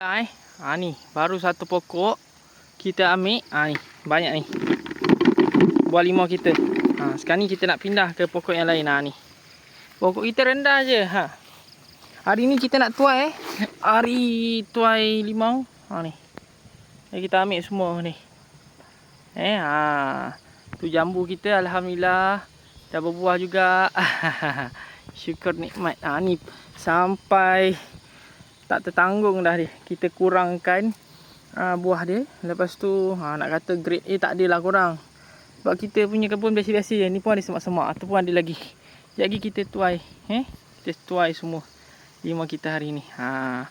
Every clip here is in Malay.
Eh, ha ni baru satu pokok kita ambil. Ha ni, banyak ni. Buah limau kita. Ha, sekarang ni kita nak pindah ke pokok yang lain. Ha ni. Pokok kita rendah je. Ha. Hari ni kita nak tuai eh. Hari tuai limau. Ha ni. Jadi kita ambil semua ni. Eh, ha. Tu jambu kita alhamdulillah dah berbuah juga. Syukur nikmat. Ha ni sampai tak tertanggung dah dia. Kita kurangkan uh, buah dia. Lepas tu ha, nak kata grade A tak adalah kurang. Sebab kita punya kebun biasa-biasa je. Ni pun ada semak-semak. Tu pun ada lagi. Jadi kita tuai. Eh? Kita tuai semua. Lima kita hari ni. Ha.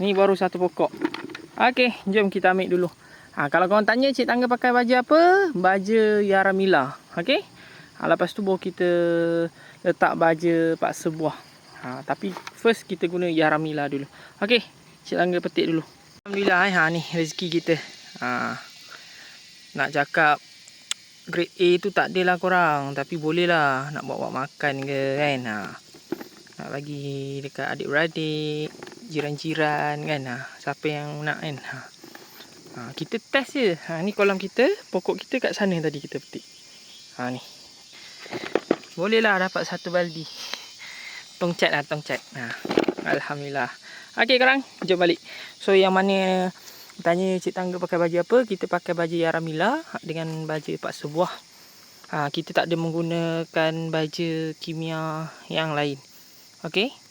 Ni baru satu pokok. Okey, jom kita ambil dulu. Ha, kalau korang tanya Cik Tangga pakai baju apa? Baju Yaramila. Okey? Ha, lepas tu baru kita letak baju paksa buah. Ha, tapi first kita guna Yaramila dulu. Okey, Cik Langga petik dulu. Alhamdulillah eh, ha ni rezeki kita. Ha. Nak cakap grade A tu tak adalah korang, tapi boleh lah nak bawa makan ke kan. Ha. Nak bagi dekat adik-beradik, jiran-jiran kan. Ha. Siapa yang nak kan. Ha. Ha, kita test je. Ha, ni kolam kita, pokok kita kat sana tadi kita petik. Ha ni. Bolehlah dapat satu baldi tongcat lah tongcat. Ha. Alhamdulillah. Okey korang, jom balik. So yang mana tanya Cik Tangga pakai baju apa? Kita pakai baju Yaramila dengan baju pak sebuah. Ha, kita tak ada menggunakan baju kimia yang lain. Okey.